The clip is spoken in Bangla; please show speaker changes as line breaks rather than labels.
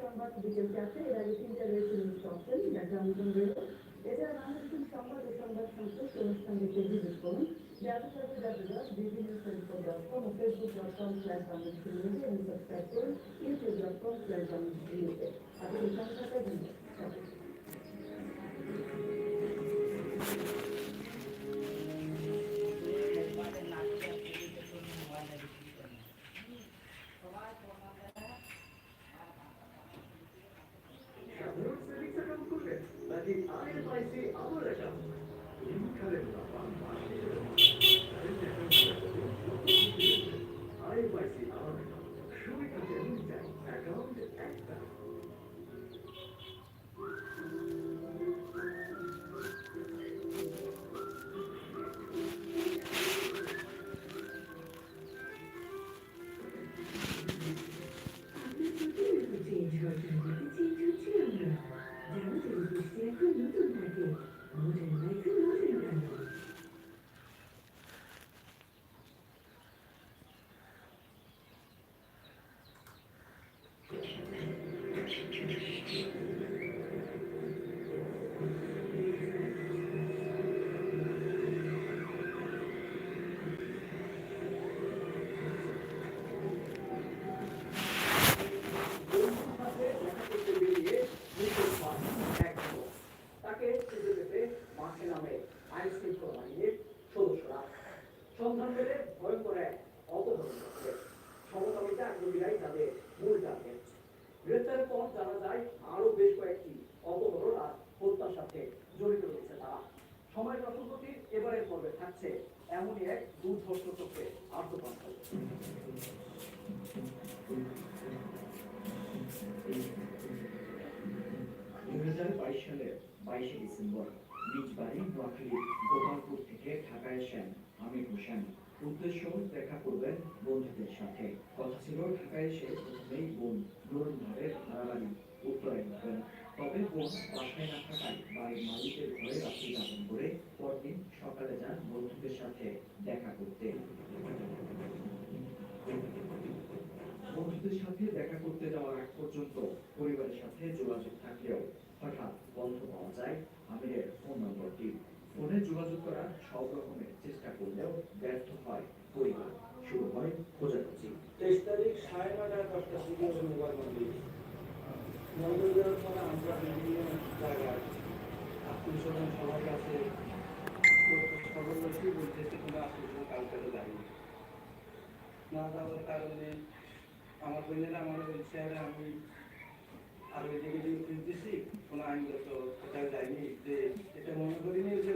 সংবাদ বিকেল চারটে এর আগে তিনটা রয়েছে নিউজ অপশন যার জামুদন রয়েছে এছাড়া বাংলাদেশের সংবাদ ও সংবাদ সংশ্লিষ্ট অনুষ্ঠান দেখতে ভিজিট করুন W W dot BB news twenty dot com ও Facebook dot com slash Bangladesh এবং সাবস্ক্রাইব করুন কম স্ল্যাশ বাংলাদেশ আপনাদের সংখ্যাটা ধন্যবাদ
Lakin aynı sayısı alır rakam. 20 kare rakamı. মাঠে নামে আইন শৃঙ্খলা বাহিনীর সদস্যরা সন্ধান পেলে ভয়ঙ্কর এক থাকছে এমনই এক দুর্ধর্ষ চোখে আত্মকণ্ঠ
দুই হাজার বাইশ সালের বাইশে ডিসেম্বর নিজ বাড়ি গোপালপুর থেকে ঢাকায় আসেন আমির হোসেন। উদ্দেশ্য দেখা করবেন বন্ধুদের সাথে। কথা ছিল ঢাকায় এসে প্রথমেই বোন নুরুল ভাবের ভাড়া বাড়ি উত্তরায় উঠবেন তবে বোন বাসায় না থাকায় বাড়ির মালিকের ঘরে রাত্রি যাপন করে পরদিন সকালে যান বন্ধুদের সাথে দেখা করতে। বন্ধুদের সাথে দেখা করতে যাওয়ার আগ পর্যন্ত পরিবারের সাথে যোগাযোগ থাকলেও হঠাৎ বন্ধ পাওয়া যায় আমিরের ফোন নম্বরটি। করার সব রকমের চেষ্টা করলেও ব্যর্থ হয়, পরিবার, শুরু হয় খোঁজাখুঁজি
তেইশ তারিখ সাড়ে নয়টা দিকে ওদের মোবাইল বন্ধ মোবাইল দেওয়ার পরে আমরা বিভিন্ন জায়গায় আত্মীয় স্বজন খবর বলছি বলতেছে তো যাই না। যাওয়ার কারণে আমার বোনেরা, আমার আমি আর ওই দিকে দিচ্ছি কোনো আইনগত কোথাও যাইনি। যে এটা মনে করিনি যে